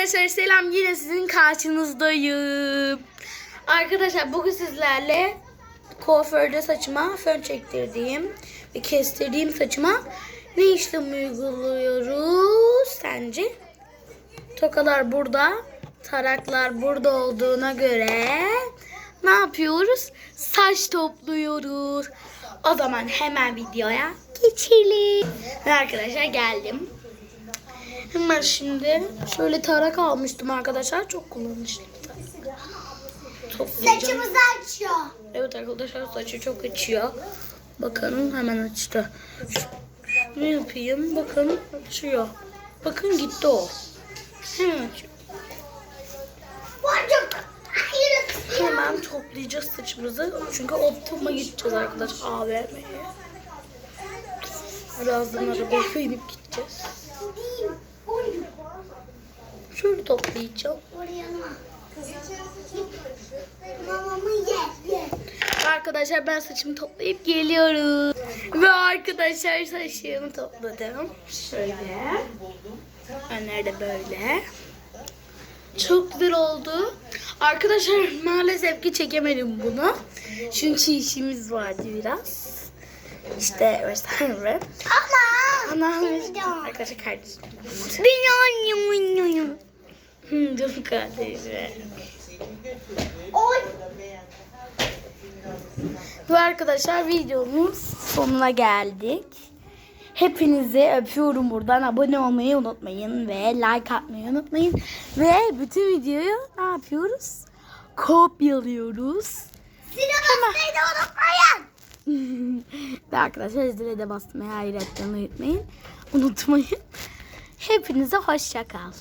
Arkadaşlar selam yine sizin karşınızdayım. Arkadaşlar bugün sizlerle kuaförde saçıma fön çektirdiğim ve kestirdiğim saçıma ne işlem uyguluyoruz sence? Tokalar burada, taraklar burada olduğuna göre ne yapıyoruz? Saç topluyoruz. O zaman hemen videoya geçelim. Arkadaşlar geldim. Hemen şimdi şöyle tarak almıştım arkadaşlar. Çok kullanışlı. Toplayacağım. Saçımızı açıyor. Evet arkadaşlar saçı çok açıyor. Bakın hemen açtı. Ne yapayım? Bakın açıyor. Bakın gitti o. Hemen açıyor. Hemen toplayacağız saçımızı. Çünkü Optim'a gideceğiz arkadaşlar AVM'ye. Birazdan arabaya binip gideceğiz. Şöyle toplayacağım. Oraya mı? Mamamı ye. Ye. Arkadaşlar ben saçımı toplayıp geliyorum. Ve arkadaşlar saçımı topladım. Şöyle. Önleri de böyle. Çok güzel oldu. Arkadaşlar maalesef ki çekemedim bunu. Çünkü işimiz vardı biraz. İşte vesaire. Ama. Arkadaşlar kardeşim. Ben annem Dur kardeşim. Oy. Ve arkadaşlar videomuz sonuna geldik. Hepinizi öpüyorum buradan. Abone olmayı unutmayın ve like atmayı unutmayın. Ve bütün videoyu ne yapıyoruz? Kopyalıyoruz. Da unutmayın. ve arkadaşlar zile de basmayı hayır etmeyi unutmayın. Unutmayın. Hepinize hoşça kal.